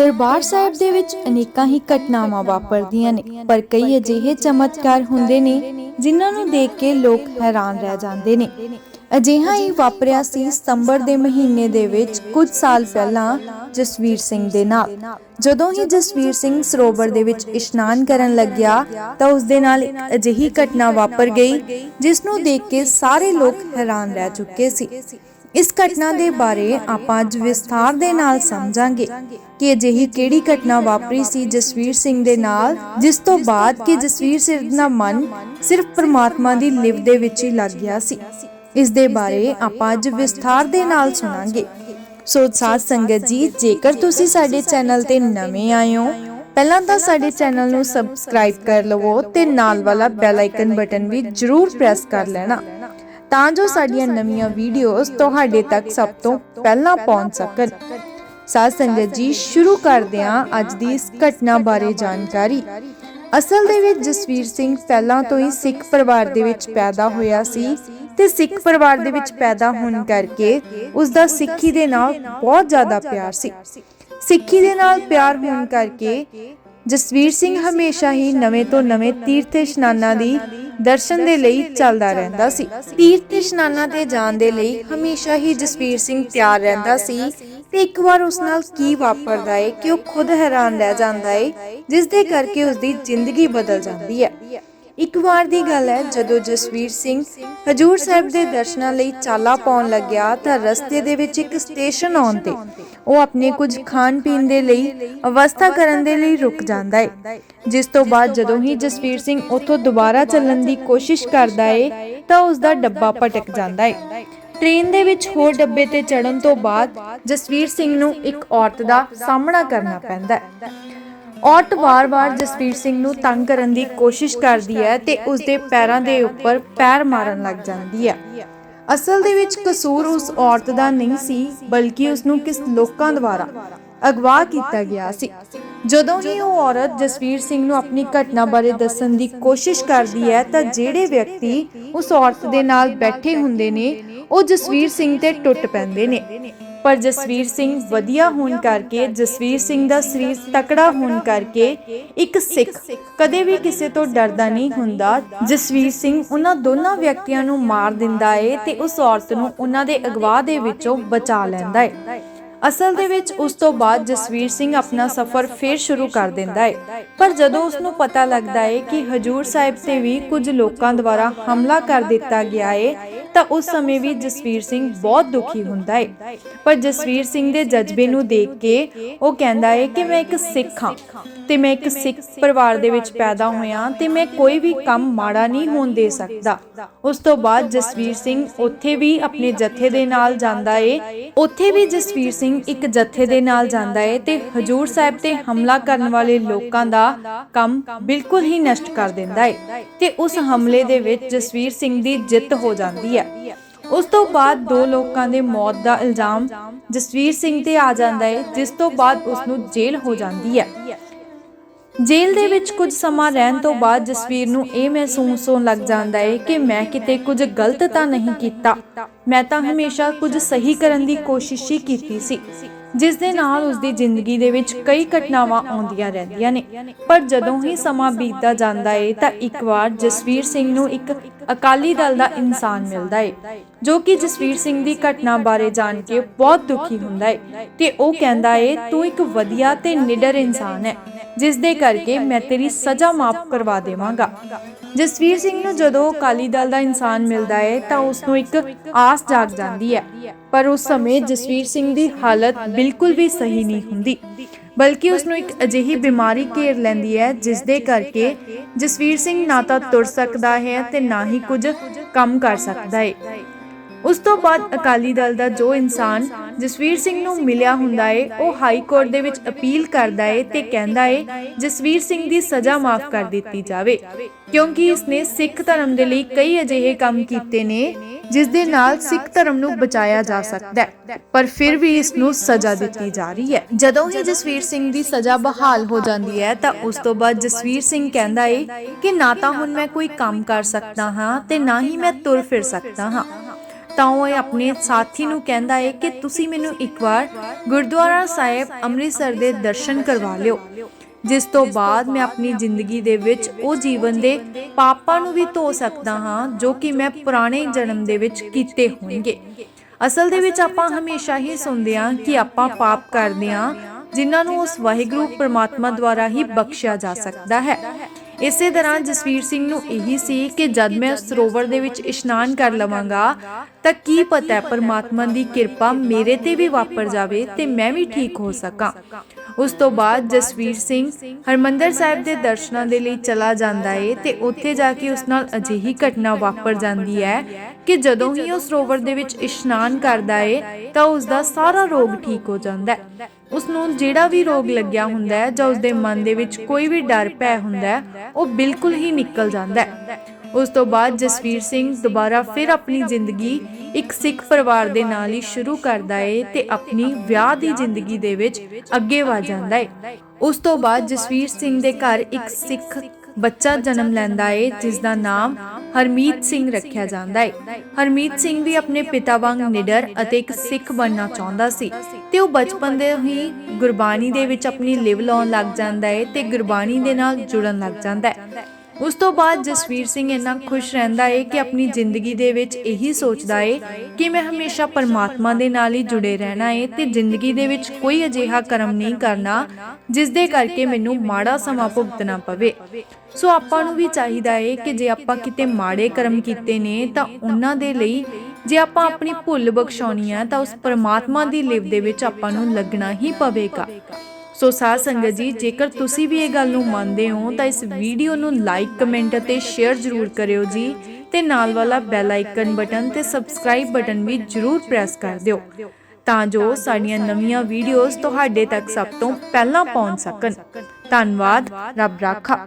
ਦਰਬਾਰ ਸਾਹਿਬ ਦੇ ਵਿੱਚ ਅਨੇਕਾਂ ਹੀ ਘਟਨਾਵਾਂ ਵਾਪਰਦੀਆਂ ਨੇ, ਪਰ ਕਈ ਅਜਿਹੇ ਚਮਤਕਾਰ ਹੁੰਦੇ ਨੇ ਜਿਨ੍ਹਾਂ ਨੂੰ ਦੇਖ ਕੇ ਲੋਕ ਹੈਰਾਨ ਰਹਿ ਜਾਂਦੇ ਨੇ। ਅਜਿਹਾ ਹੀ ਵਾਪਰਿਆ ਸੀ ਸਤੰਬਰ ਦੇ ਮਹੀਨੇ ਦੇ ਵਿੱਚ ਕੁਝ ਸਾਲ ਪਹਿਲਾਂ ਜਸਵੀਰ ਸਿੰਘ ਦੇ ਨਾਲ। ਜਦੋਂ ਹੀ ਜਸਵੀਰ ਸਿੰਘ ਸਰੋਵਰ ਦੇ ਵਿੱਚ ਇਸ਼ਨਾਨ ਕਰਨ ਲੱਗਿਆ ਤਾਂ ਉਸ ਦੇ ਨਾਲ ਇੱਕ ਅਜਿਹੀ ਘਟਨਾ ਵਾਪਰ ਗਈ, ਜਿਸ ਨੂੰ ਦੇਖ ਕੇ ਸਾਰੇ ਲੋਕ ਹੈਰਾਨ ਰਹਿ ਚੁੱਕੇ ਸੀ। ਇਸ ਘਟਨਾ ਦੇ ਬਾਰੇ ਆਪਾਂ ਅੱਜ ਵਿਸਥਾਰ ਦੇ ਨਾਲ ਸਮਝਾਂਗੇ ਕਿ ਅਜਿਹੀ ਕਿਹੜੀ ਘਟਨਾ ਵਾਪਰੀ ਸੀ ਜਸਵੀਰ ਸਿੰਘ ਦੇ ਨਾਲ, ਜਿਸ ਤੋਂ ਬਾਅਦ ਕਿ ਜਸਵੀਰ ਸਿੰਘ ਦਾ ਮਨ ਸਿਰਫ ਪ੍ਰਮਾਤਮਾ ਦੀ ਲਿਵ ਦੇ ਵਿੱਚ ਹੀ ਲੱਗ ਗਿਆ ਸੀ। ਇਸ ਦੇ ਬਾਰੇ ਆਪਾਂ ਅੱਜ ਵਿਸਥਾਰ ਦੇ ਨਾਲ ਸੁਣਾਂਗੇ। ਸੋ ਸਾਧ ਸੰਗਤ ਜੀ, ਜੇਕਰ ਤੁਸੀਂ ਸਾਡੇ ਚੈਨਲ ਤੇ ਨਵੇਂ ਆਏ ਹੋ, ਪਹਿਲਾਂ ਤਾਂ ਸਾਡੇ ਚੈਨਲ ਨੂੰ ਸਬਸਕ੍ਰਾਈਬ ਕਰ ਲਵੋ ਤੇ ਨਾਲ ਵਾਲਾ ਬੈਲ ਆਈਕਨ ਬਟਨ ਵੀ ਜਰੂਰ ਪ੍ਰੈਸ ਕਰ ਲੈਣਾ। ਤਾਂ ਜੋ ਸਾਡੀਆਂ ਨਵੀਆਂ ਵੀਡੀਓਜ਼ ਤੁਹਾਡੇ ਤੱਕ ਸਭ ਤੋਂ ਪਹਿਲਾਂ ਪਹੁੰਚ ਸਕਣ। ਸਾਧ ਸੰਗਤ ਜੀ, ਸ਼ੁਰੂ ਕਰਦੇ ਹਾਂ ਅੱਜ ਦੀ ਇਸ ਘਟਨਾ ਬਾਰੇ ਜਾਣਕਾਰੀ। ਅਸਲ ਦੇ ਵਿੱਚ ਜਸਵੀਰ ਸਿੰਘ ਪਹਿਲਾਂ ਤੋਂ ਹੀ ਸਿੱਖ ਪਰਿਵਾਰ ਦੇ ਵਿੱਚ ਪੈਦਾ ਹੋਇਆ ਸੀ ਤੇ ਸਿੱਖ ਪਰਿਵਾਰ ਦੇ ਵਿੱਚ ਪੈਦਾ ਹੋਣ ਕਰਕੇ ਉਸ ਦਾ ਸਿੱਖੀ ਦੇ ਨਾਲ ਬਹੁਤ ਜ਼ਿਆਦਾ ਪਿਆਰ ਸੀ। ਸਿੱਖੀ ਦੇ ਨਾਲ ਪਿਆਰ ਹੋਣ ਕਰਕੇ ਜਸਵੀਰ ਸਿੰਘ ਹਮੇਸ਼ਾ ਹੀ ਨਵੇਂ ਤੋਂ ਨਵੇਂ ਤੀਰਥ ਇਸ਼ਨਾਨਾਂ ਦੀ ਦਰਸ਼ਨ ਦੇ ਲਈ ਚੱਲਦਾ ਰਹਿੰਦਾ ਸੀ। ਤੀਰਥ ਇਸ਼ਨਾਨਾਂ ਤੇ ਜਾਣ ਦੇ ਲਈ ਹਮੇਸ਼ਾ ਹੀ ਜਸਵੀਰ ਸਿੰਘ ਤਿਆਰ ਰਹਿੰਦਾ ਸੀ ਤੇ ਇੱਕ ਵਾਰ ਉਸ ਨਾਲ ਕੀ ਵਾਪਰਦਾ ਏ ਕਿ ਉਹ ਖੁਦ ਹੈਰਾਨ ਰਹਿ ਜਾਂਦਾ ਏ ਜਿਸ ਦੇ ਕਰਕੇ ਉਸ ਦੀ ਜ਼ਿੰਦਗੀ ਬਦਲ ਜਾਂਦੀ ਹੈ ਇੱਕ ਵਾਰ ਦੀ ਗੱਲ ਹੈ, ਜਦੋਂ ਜਸਵੀਰ ਸਿੰਘ ਹਜੂਰ ਸਾਹਿਬ ਦੇ ਦਰਸ਼ਨਾਂ ਲਈ ਚਾਲਾ ਪਾਉਣ ਲੱਗਿਆ ਤਾਂ ਰਸਤੇ ਦੇ ਵਿੱਚ ਇੱਕ ਸਟੇਸ਼ਨ ਆਉਣ ਤੇ ਉਹ ਆਪਣੇ ਕੁਝ ਖਾਣ ਪੀਣ ਦੇ ਲਈ ਅਵਸਥਾ ਕਰਨ ਦੇ ਲਈ ਰੁਕ ਜਾਂਦਾ ਹੈ ਜਿਸ ਤੋਂ ਬਾਅਦ ਜਦੋਂ ਹੀ ਜਸਵੀਰ ਸਿੰਘ ਉੱਥੋਂ ਦੁਬਾਰਾ ਚੱਲਣ ਦੀ ਕੋਸ਼ਿਸ਼ ਕਰਦਾ ਹੈ ਤਾਂ ਉਸ ਦਾ ਡੱਬਾ ਭਟਕ ਜਾਂਦਾ ਹੈ ਟ੍ਰੇਨ ਦੇ ਵਿੱਚ ਹੋਰ ਡੱਬੇ ਤੇ ਚੜਨ ਤੋਂ ਬਾਅਦ ਜਸਵੀਰ ਸਿੰਘ ਨੂੰ ਇੱਕ ਔਰਤ ਦਾ ਸਾਹਮਣਾ ਕਰਨਾ ਪੈਂਦਾ ਹੈ ਔਰਤ ਵਾਰ-ਵਾਰ ਜਸਵੀਰ ਸਿੰਘ ਨੂੰ ਤੰਗ ਕਰਨ ਦੀ ਕੋਸ਼ਿਸ਼ ਕਰਦੀ ਹੈ ਤੇ ਉਸ ਦੇ ਪੈਰਾਂ ਦੇ ਉੱਪਰ ਪੈਰ ਮਾਰਨ ਲੱਗ ਜਾਂਦੀ ਹੈ। ਅਸਲ ਦੇ ਵਿੱਚ ਕਸੂਰ ਉਸ ਔਰਤ ਦਾ ਨਹੀਂ ਸੀ, ਬਲਕਿ ਉਸ ਨੂੰ ਕਿਸ ਲੋਕਾਂ ਦੁਆਰਾ ਅਗਵਾ ਕੀਤਾ ਗਿਆ ਸੀ। ਜਦੋਂ ਹੀ ਉਹ ਔਰਤ ਜਸਵੀਰ ਸਿੰਘ ਨੂੰ ਆਪਣੀ ਘਟਨਾ ਬਾਰੇ ਦੱਸਣ ਦੀ ਕੋਸ਼ਿਸ਼ ਕਰਦੀ ਹੈ, ਤਾਂ ਜਿਹੜੇ ਵਿਅਕਤੀ ਉਸ ਔਰਤ ਦੇ ਨਾਲ ਬੈਠੇ ਹੁੰਦੇ ਨੇ, ਉਹ ਜਸਵੀਰ ਸਿੰਘ ਤੇ ਟੁੱਟ ਪੈਂਦੇ ਨੇ। ਪਰ ਜਸਵੀਰ ਸਿੰਘ ਵਧੀਆ ਹੋਣ ਕਰਕੇ, ਜਸਵੀਰ ਸਿੰਘ ਦਾ ਸਰੀਰ ਤਕੜਾ ਹੋਣ ਕਰਕੇ ਇੱਕ ਸਿੱਖ ਕਦੇ ਵੀ ਕਿਸੇ ਤੋਂ ਡਰਦਾ ਨਹੀਂ ਹੁੰਦਾ। ਜਸਵੀਰ ਸਿੰਘ ਉਹਨਾਂ ਦੋਨਾਂ ਵਿਅਕਤੀਆਂ ਨੂੰ ਮਾਰ ਦਿੰਦਾ ਏ ਤੇ ਉਸ ਔਰਤ ਨੂੰ ਉਹਨਾਂ ਦੇ ਅਗਵਾ ਦੇ ਵਿੱਚੋਂ ਬਚਾ ਲੈਂਦਾ ਏ। ਅਸਲ ਦੇ ਵਿੱਚ ਉਸ ਤੋਂ ਬਾਅਦ ਜਸਵੀਰ ਸਿੰਘ ਆਪਣਾ ਸਫ਼ਰ ਫੇਰ ਸ਼ੁਰੂ ਕਰ ਦਿੰਦਾ ਹੈ ਪਰ ਜਦੋਂ ਉਸ ਨੂੰ ਪਤਾ ਲੱਗਦਾ ਹੈ ਕਿ ਹਜੂਰ ਸਾਹਿਬ ਤੇ ਵੀ ਕੁਝ ਲੋਕਾਂ ਦੁਆਰਾ ਹਮਲਾ ਕਰ ਦਿੱਤਾ ਗਿਆ ਹੈ ਤਾਂ ਉਸ ਸਮੇਂ ਵੀ ਜਸਵੀਰ ਸਿੰਘ ਬਹੁਤ ਦੁਖੀ ਹੁੰਦਾ ਹੈ ਪਰ ਜਸਵੀਰ ਸਿੰਘ ਦੇ ਜਜ਼ਬੇ ਨੂੰ ਦੇਖ ਕੇ ਉਹ ਕਹਿੰਦਾ ਹੈ ਕਿ ਮੈਂ ਇੱਕ ਸਿੱਖ ਹਾਂ ਤੇ ਮੈਂ ਇੱਕ ਸਿੱਖ ਪਰਿਵਾਰ ਦੇ ਵਿੱਚ ਪੈਦਾ ਹੋਇਆ ਤੇ ਮੈਂ ਕੋਈ ਵੀ ਕੰਮ ਮਾੜਾ ਨਹੀਂ ਹੋਣ ਦੇ ਸਕਦਾ। ਉਸ ਤੋਂ ਬਾਅਦ ਜਸਵੀਰ ਸਿੰਘ ਉੱਥੇ ਵੀ ਆਪਣੇ ਜਥੇ ਦੇ ਨਾਲ ਜਾਂਦਾ ਹੈ ਉੱਥੇ ਵੀ ਜਸਵੀਰ ਸਿੰਘ ਇੱਕ ਜਥੇ ਦੇ ਨਾਲ ਜਾਂਦਾ ਏ ਤੇ ਹਜੂਰ ਸਾਹਿਬ ਤੇ ਹਮਲਾ ਕਰਨ ਵਾਲੇ ਲੋਕਾਂ ਦਾ ਕੰਮ ਬਿਲਕੁਲ ਹੀ ਨਸ਼ਟ ਕਰ ਦਿੰਦਾ ਹੈ ਤੇ ਉਸ ਹਮਲੇ ਦੇ ਵਿੱਚ ਜਸਵੀਰ ਸਿੰਘ ਦੀ ਜਿੱਤ ਹੋ ਜਾਂਦੀ ਹੈ। ਉਸ ਤੋਂ ਬਾਅਦ ਦੋ ਲੋਕਾਂ ਦੇ ਮੌਤ ਦਾ ਇਲਜ਼ਾਮ ਜਸਵੀਰ ਸਿੰਘ ਤੇ ਆ ਜਾਂਦਾ ਹੈ ਜਿਸ ਤੋਂ ਬਾਅਦ ਉਸ ਨੂੰ ਜੇਲ੍ਹ ਹੋ ਜਾਂਦੀ ਹੈ। ਜੇਲ੍ਹ ਦੇ ਵਿੱਚ ਕੁਝ ਸਮਾਂ ਰਹਿਣ ਤੋਂ ਬਾਅਦ ਜਸਵੀਰ ਨੂੰ ਇਹ ਮਹਿਸੂਸ ਹੋਣ ਲੱਗ ਜਾਂਦਾ ਹੈ ਕਿ ਮੈਂ ਕਿਤੇ ਕੁਝ ਗਲਤ ਤਾਂ ਨਹੀਂ ਕੀਤਾ। ਮੈਂ ਤਾਂ ਹਮੇਸ਼ਾ ਕੁਝ ਸਹੀ ਕਰਨ ਦੀ ਕੋਸ਼ਿਸ਼ ਹੀ ਕੀਤੀ ਸੀ, ਜਿਸ ਦੇ ਨਾਲ ਉਸ ਦੀ ਜ਼ਿੰਦਗੀ ਦੇ ਵਿੱਚ ਕਈ ਘਟਨਾਵਾਂ ਆਉਂਦੀਆਂ ਰਹਿੰਦੀਆਂ ਨੇ। ਪਰ ਜਦੋਂ ਹੀ ਸਮਾਂ ਬੀਤਦਾ ਜਾਂਦਾ ਹੈ ਤਾਂ ਇੱਕ ਵਾਰ ਜਸਵੀਰ ਸਿੰਘ ਨੂੰ ਇੱਕ ਅਕਾਲੀ ਦਲ ਦਾ ਇਨਸਾਨ ਮਿਲਦਾ ਹੈ ਜੋ ਕਿ ਜਸਵੀਰ ਸਿੰਘ ਦੀ ਘਟਨਾ ਬਾਰੇ ਜਾਣ ਕੇ ਬਹੁਤ ਦੁਖੀ ਹੁੰਦਾ ਹੈ ਤੇ ਉਹ ਕਹਿੰਦਾ ਹੈ ਤੂੰ ਇੱਕ ਵਧੀਆ ਤੇ ਨਿਡਰ ਇਨਸਾਨ ਹੈ। ਜਿਸ ਦੇ ਕਰਕੇ ਮੈਂ ਤੇਰੀ ਸਜ਼ਾ ਮਾਫ ਕਰਵਾ ਦੇਵਾਂਗਾ। ਜਸਵੀਰ ਸਿੰਘ ਨੂੰ ਜਦੋਂ ਅਕਾਲੀ ਦਲ ਦਾ ਇਨਸਾਨ ਮਿਲਦਾ ਹੈ ਤਾਂ ਉਸ ਨੂੰ ਇੱਕ ਆਸ ਜਾਗ ਜਾਂਦੀ ਹੈ। ਪਰ ਉਸ ਸਮੇਂ ਜਸਵੀਰ ਸਿੰਘ ਦੀ ਹਾਲਤ ਬਿਲਕੁਲ ਵੀ ਸਹੀ ਨਹੀਂ ਹੁੰਦੀ। ਬਲਕਿ ਉਸ ਨੂੰ ਇੱਕ ਅਜਿਹੀ ਬਿਮਾਰੀ ਘੇਰ ਲੈਂਦੀ ਹੈ ਜਿਸ ਦੇ ਕਰਕੇ ਜਸਵੀਰ ਸਿੰਘ ਨਾ ਤਾਂ ਤੁਰ ਸਕਦਾ ਹੈ ਤੇ ਨਾ ਹੀ ਕੁਝ ਕੰਮ ਕਰ ਸਕਦਾ ਹੈ। ਉਸ ਤੋਂ ਬਾਅਦ ਅਕਾਲੀ ਦਲ ਦਾ ਜੋ ਇਨਸਾਨ ਜਸਵੀਰ ਸਿੰਘ ਨੂੰ ਮਿਲਿਆ ਹੁੰਦਾ ਏ, ਉਹ ਹਾਈ ਕੋਰਟ ਦੇ ਵਿੱਚ ਅਪੀਲ ਕਰਦਾ ਏ ਤੇ ਕਹਿੰਦਾ ਏ, ਜਸਵੀਰ ਸਿੰਘ ਦੀ ਸਜ਼ਾ ਮਾਫ ਕਰ ਦਿੱਤੀ ਜਾਵੇ। ਕਿਉਂਕਿ ਇਸਨੇ ਸਿੱਖ ਧਰਮ ਦੇ ਲਈ ਕਈ ਅਜਿਹੇ ਕੰਮ ਕੀਤੇ ਨੇ, ਜਿਸ ਦੇ ਨਾਲ ਸਿੱਖ ਧਰਮ ਨੂੰ ਬਚਾਇਆ ਜਾ ਸਕਦਾ ਹੈ। ਪਰ ਫਿਰ ਵੀ ਇਸ ਨੂੰ ਸਜ਼ਾ ਦਿੱਤੀ ਜਾ ਰਹੀ ਹੈ। ਜਦੋਂ ਹੀ ਜਸਵੀਰ ਸਿੰਘ ਦੀ ਸਜ਼ਾ ਬਹਾਲ ਹੋ ਜਾਂਦੀ ਹੈ, ਤਾਂ ਉਸ ਤੋਂ ਬਾਅਦ ਜਸਵੀਰ ਸਿੰਘ ਕਹਿੰਦਾ ਏ ਕਿ ਨਾ ਤਾਂ ਹੁਣ ਮੈਂ ਕੋਈ ਕੰਮ ਕਰ ਸਕਦਾ ਹਾਂ ਤੇ ਨਾ ਹੀ ਮੈਂ ਤੁਰ ਫਿਰ ਸਕਦਾ ਹਾਂ। ਤਾਂ ਉਹ ਆਪਣੇ ਸਾਥੀ ਨੂੰ ਕਹਿੰਦਾ ਹੈ ਕਿ ਤੁਸੀਂ ਮੈਨੂੰ ਇੱਕ ਵਾਰ ਗੁਰਦੁਆਰਾ ਸਾਹਿਬ ਅੰਮ੍ਰਿਤਸਰ ਦੇ ਦਰਸ਼ਨ ਕਰਵਾ ਲਿਓ। ਜਿਸ ਤੋਂ ਬਾਅਦ ਮੈਂ ਆਪਣੀ ਜ਼ਿੰਦਗੀ ਦੇ ਵਿੱਚ ਉਹ ਜੀਵਨ ਦੇ ਪਾਪਾਂ ਨੂੰ ਵੀ ਧੋ ਸਕਦਾ ਹਾਂ, ਜੋ ਕਿ ਮੈਂ ਪੁਰਾਣੇ ਜਨਮ ਦੇ ਵਿੱਚ ਕੀਤੇ ਹੋਣਗੇ। ਅਸਲ ਦੇ ਵਿੱਚ ਆਪਾਂ ਹਮੇਸ਼ਾ ਹੀ ਸੁਣਦੇ ਹਾਂ ਕਿ ਆਪਾਂ ਪਾਪ ਕਰਦੇ ਹਾਂ, ਜਿਨ੍ਹਾਂ ਨੂੰ ਉਸ ਵਾਹਿਗੁਰੂ ਪ੍ਰਮਾਤਮਾ ਦੁਆਰਾ ਹੀ ਬਖਸ਼ਿਆ ਜਾ ਸਕਦਾ ਹੈ। ਇਸੇ ਤਰ੍ਹਾਂ ਜਸਵੀਰ ਸਿੰਘ ਨੂੰ ਇਹੀ ਸੀ ਕਿ ਜਦ ਮੈਂ ਸਰੋਵਰ ਦੇ ਵਿੱਚ ਇਸ਼ਨਾਨ ਕਰ ਲਵਾਂਗਾ, ਤਾਂ ਕੀ ਪਤਾ ਹੈ ਪਰਮਾਤਮਾ ਦੀ ਕਿਰਪਾ ਮੇਰੇ ਤੇ ਵੀ ਵਾਪਰ ਜਾਵੇ ਤੇ ਮੈਂ ਵੀ ਠੀਕ ਹੋ ਸਕਾਂ। ਉਸ ਤੋਂ ਬਾਅਦ ਜਸਵੀਰ ਸਿੰਘ ਹਰਮੰਦਰ ਸਾਹਿਬ ਦੇ ਦਰਸ਼ਨਾਂ ਦੇ ਲਈ ਚਲਾ ਜਾਂਦਾ ਏ ਤੇ ਉੱਥੇ ਜਾ ਕੇ ਉਸ ਨਾਲ ਅਜਿਹੀ ਘਟਨਾ ਵਾਪਰ ਜਾਂਦੀ ਹੈ ਕਿ ਜਦੋਂ ਹੀ ਉਹ ਸਰੋਵਰ ਦੇ ਵਿੱਚ ਇਸ਼ਨਾਨ ਕਰਦਾ ਏ ਤਾਂ ਉਸ ਦਾ ਸਾਰਾ ਰੋਗ ਠੀਕ ਹੋ ਜਾਂਦਾ ਹੈ। ਉਸ ਨੂੰ ਜਿਹੜਾ ਵੀ ਰੋਗ ਲੱਗਿਆ ਹੁੰਦਾ ਹੈ ਜਾਂ ਉਸ ਦੇ ਮਨ ਦੇ ਵਿੱਚ ਕੋਈ ਵੀ ਡਰ ਪੈ ਹੁੰਦਾ ਹੈ, ਉਹ ਬਿਲਕੁਲ ਹੀ ਨਿਕਲ ਜਾਂਦਾ ਹੈ। ਉਸ ਤੋਂ ਬਾਅਦ ਜਸਵੀਰ ਸਿੰਘ ਦੁਬਾਰਾ ਫਿਰ ਆਪਣੀ ਜ਼ਿੰਦਗੀ ਇੱਕ ਸਿੱਖ ਪਰਿਵਾਰ ਦੇ ਨਾਲ ਹੀ ਸ਼ੁਰੂ ਕਰਦਾ ਏ ਤੇ ਆਪਣੀ ਵਿਆਹ ਦੀ ਜ਼ਿੰਦਗੀ ਦੇ ਵਿੱਚ ਅੱਗੇ ਵਧ ਜਾਂਦਾ ਏ। ਉਸ ਤੋਂ ਬਾਅਦ ਜਸਵੀਰ ਸਿੰਘ ਦੇ ਘਰ ਇੱਕ ਸਿੱਖ ਬੱਚਾ ਜਨਮ ਲੈਂਦਾ ਏ ਜਿਸ ਦਾ ਨਾਮ ਹਰਮੀਤ ਸਿੰਘ ਰੱਖਿਆ ਜਾਂਦਾ ਏ। ਹਰਮੀਤ ਸਿੰਘ ਵੀ ਆਪਣੇ ਪਿਤਾ ਵਾਂਗ ਨਿਡਰ ਅਤੇ ਇੱਕ ਸਿੱਖ ਬਣਨਾ ਚਾਹੁੰਦਾ ਸੀ ਤੇ ਉਹ ਬਚਪਨ ਦੇ ਹੀ ਗੁਰਬਾਣੀ ਦੇ ਵਿੱਚ ਆਪਣੀ ਲਿਵ ਲਾਉਣ ਲੱਗ ਜਾਂਦਾ ਏ ਤੇ ਗੁਰਬਾਣੀ ਦੇ ਨਾਲ ਜੁੜਨ ਲੱਗ ਜਾਂਦਾ ਹੈ ਉਸ ਤੋਂ ਬਾਅਦ ਜਸਵੀਰ ਸਿੰਘ ਇੰਨਾ ਖੁਸ਼ ਰਹਿੰਦਾ ਏ ਕਿ ਆਪਣੀ ਜ਼ਿੰਦਗੀ ਦੇ ਵਿੱਚ ਇਹੀ ਸੋਚਦਾ ਏ ਕਿ ਮੈਂ ਹਮੇਸ਼ਾ ਪਰਮਾਤਮਾ ਦੇ ਨਾਲ ਹੀ ਜੁੜੇ ਰਹਿਣਾ ਏ ਤੇ ਜ਼ਿੰਦਗੀ ਦੇ ਵਿੱਚ ਕੋਈ ਅਜਿਹਾ ਕਰਮ ਨਹੀਂ ਕਰਨਾ ਜਿਸ ਦੇ ਕਰਕੇ ਮੈਨੂੰ ਮਾੜਾ ਸਮਾਂ ਭੁਗਤਣਾ ਪਵੇ। ਸੋ ਆਪਾਂ ਨੂੰ ਵੀ ਚਾਹੀਦਾ ਏ ਕਿ ਜੇ ਆਪਾਂ ਕਿਤੇ ਮਾੜੇ ਕਰਮ ਕੀਤੇ ਨੇ ਤਾਂ ਉਹਨਾਂ ਦੇ ਲਈ ਜੇ ਆਪਾਂ ਆਪਣੀ ਭੁੱਲ ਬਖਸ਼ਾਉਣੀ ਆ ਤਾਂ ਉਸ ਪਰਮਾਤਮਾ ਦੀ ਲਿਵ ਦੇ ਵਿੱਚ ਆਪਾਂ ਨੂੰ ਲੱਗਣਾ ਹੀ ਪਵੇਗਾ। ਸੋ ਸਾਧ ਸੰਗਤ ਜੀ, ਜੇਕਰ ਤੁਸੀਂ ਵੀ ਇਹ ਗੱਲ ਨੂੰ ਮੰਨਦੇ ਹੋ, ਤਾਂ ਇਸ ਵੀਡੀਓ ਨੂੰ ਲਾਈਕ ਕਮੈਂਟ ਅਤੇ ਸ਼ੇਅਰ ਜ਼ਰੂਰ ਕਰਿਓ ਜੀ ਤੇ ਨਾਲ ਵਾਲਾ ਬੈਲ ਆਈਕਨ ਬਟਨ ਤੇ ਸਬਸਕ੍ਰਾਈਬ ਬਟਨ ਵੀ ਜ਼ਰੂਰ ਪ੍ਰੈਸ ਕਰ ਦਿਓ ਤਾਂ ਜੋ ਸਾਡੀਆਂ ਨਵੀਆਂ ਵੀਡੀਓਜ਼ ਤੁਹਾਡੇ ਤੱਕ ਸਭ ਤੋਂ ਪਹਿਲਾਂ ਪਹੁੰਚ ਸਕਣ। ਧੰਨਵਾਦ, ਰੱਬ ਰਾਖਾ।